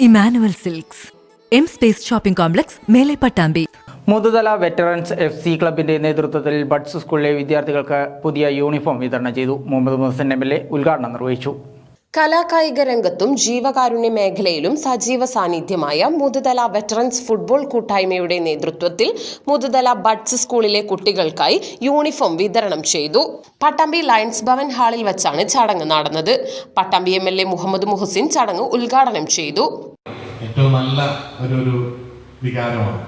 Emmanuel Silks. M space shopping complex മേലെ Pattambi. Muthuthala veterans F C ക്ലബിന്റെ നേതൃത്വത്തിൽ buds സ്കൂളിലെ വിദ്യാർത്ഥികൾക്ക് പുതിയ യൂണിഫോം വിതരണം ചെയ്തു. Muhammad Muhsin M L A ഉദ്ഘാടനം നിർവഹിച്ചു. കലാകായിക രംഗത്തും ജീവകാരുണ്യ മേഖലയിലും സജീവ സാന്നിധ്യമായ മുതുതല വെറ്ററൻസ് ഫുട്ബോൾ കൂട്ടായ്മയുടെ നേതൃത്വത്തിൽ മുതുതല ബഡ്സ് സ്കൂളിലെ കുട്ടികൾക്കായി യൂണിഫോം വിതരണം ചെയ്തു. പട്ടാമ്പി ലയൺസ് ഭവൻ ഹാളിൽ വെച്ചാണ് ചടങ്ങ് നടന്നത്. Pattambi M L A Muhammad Muhsin ചടങ്ങ് ഉദ്ഘാടനം ചെയ്തു. ഏറ്റവും നല്ല ഒരു ഒരു വികാരമാണ്.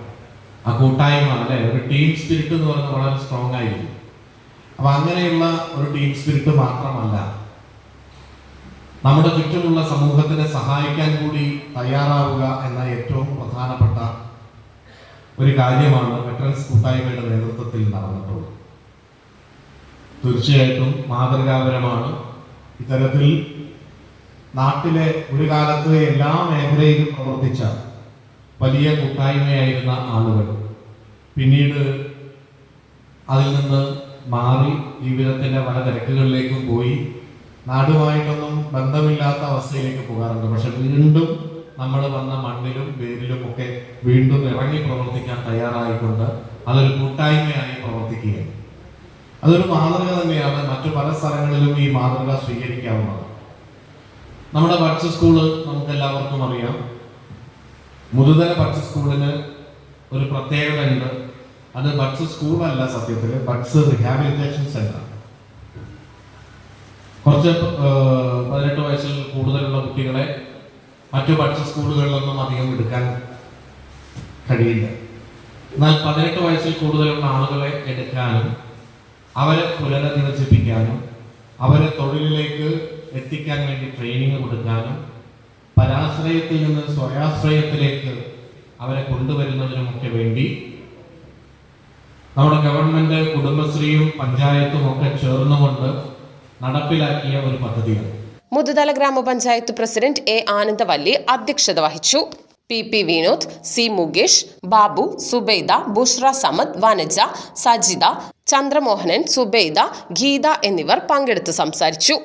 ആ കൂട്ടായ്മ അല്ലെ? ഒരു ടീം സ്പിരിറ്റ് എന്ന് പറയുന്നത് വളരെ സ്ട്രോങ് ആയിരിക്കും. അപ്പൊ അങ്ങനെയുള്ള ഒരു ടീം സ്പിരിറ്റ് മാത്രമല്ല നമ്മുടെ ചുറ്റുമുള്ള സമൂഹത്തിനെ സഹായിക്കാൻ കൂടി തയ്യാറാവുക എന്ന ഏറ്റവും പ്രധാനപ്പെട്ട ഒരു കാര്യമാണ് വെറ്ററൻസ് കൂട്ടായ്മയുടെ നേതൃത്വത്തിൽ നടന്നിട്ടുള്ളത്. തീർച്ചയായിട്ടും മാതൃകാപരമാണ്. ഇത്തരത്തിൽ നാട്ടിലെ ഒരു കാലത്ത് എല്ലാ മേഖലയിലും പ്രവർത്തിച്ച വലിയ കൂട്ടായ്മയായിരുന്ന ആളുകൾ പിന്നീട് അതിൽ നിന്ന് മാറി ജീവിതത്തിന്റെ പല തിരക്കുകളിലേക്കും പോയി നാടുമായിട്ടൊന്നും ബന്ധമില്ലാത്ത അവസ്ഥയിലേക്ക് പോകാറുണ്ട്. പക്ഷെ വീണ്ടും നമ്മൾ വന്ന മണ്ണിലും വേരിലും ഒക്കെ വീണ്ടും ഇറങ്ങി പ്രവർത്തിക്കാൻ തയ്യാറായിക്കൊണ്ട് അതൊരു കൂട്ടായ്മയായി പ്രവർത്തിക്കുകയാണ്. അതൊരു മാതൃക തന്നെയാണ് മറ്റു പല സ്ഥലങ്ങളിലും ഈ മാതൃക സ്വീകരിക്കാവുന്നത്. നമ്മുടെ ബഡ്സ് സ്കൂൾ നമുക്ക് എല്ലാവർക്കും അറിയാം. മുതുതല ബഡ്സ് സ്കൂളിന് ഒരു പ്രത്യേകത ഉണ്ട് അത് ബഡ്സ് സ്കൂളല്ല സത്യത്തിൽ ബഡ്സ് റിഹാബിലിറ്റേഷൻ സെന്റർ കുറച്ച് പതിനെട്ട് വയസ്സിൽ കൂടുതലുള്ള കുട്ടികളെ മറ്റു പഠിച്ച സ്കൂളുകളിലൊന്നും അധികം എടുക്കാൻ കഴിയില്ല. എന്നാൽ പതിനെട്ട് വയസ്സിൽ കൂടുതലുള്ള ആളുകളെ എടുക്കാനും അവരെ പുനരധിവസിപ്പിക്കാനും അവരെ തൊഴിലിലേക്ക് എത്തിക്കാൻ വേണ്ടി ട്രെയിനിങ് കൊടുക്കാനും പരാശ്രയത്തിൽ നിന്ന് സ്വയാശ്രയത്തിലേക്ക് അവരെ കൊണ്ടുവരുന്നതിനുമൊക്കെ വേണ്ടി നമ്മുടെ ഗവൺമെന്റ് കുടുംബശ്രീയും പഞ്ചായത്തും ഒക്കെ ചേർന്നുകൊണ്ട് നടപ്പിലാക്കിയ ഒരു പദ്ധതിയാണ്. മുതുതല ഗ്രാമപഞ്ചായത്ത് പ്രസിഡന്റ് എ ആനന്ദവല്ലി അധ്യക്ഷത വഹിച്ചു. P P Vinod C Mukesh Babu Subaida Bushra Samad Vanaja Sajitha Chandramohanan Subaida Geetha എന്നിവർ പങ്കെടുത്ത് സംസാരിച്ചു.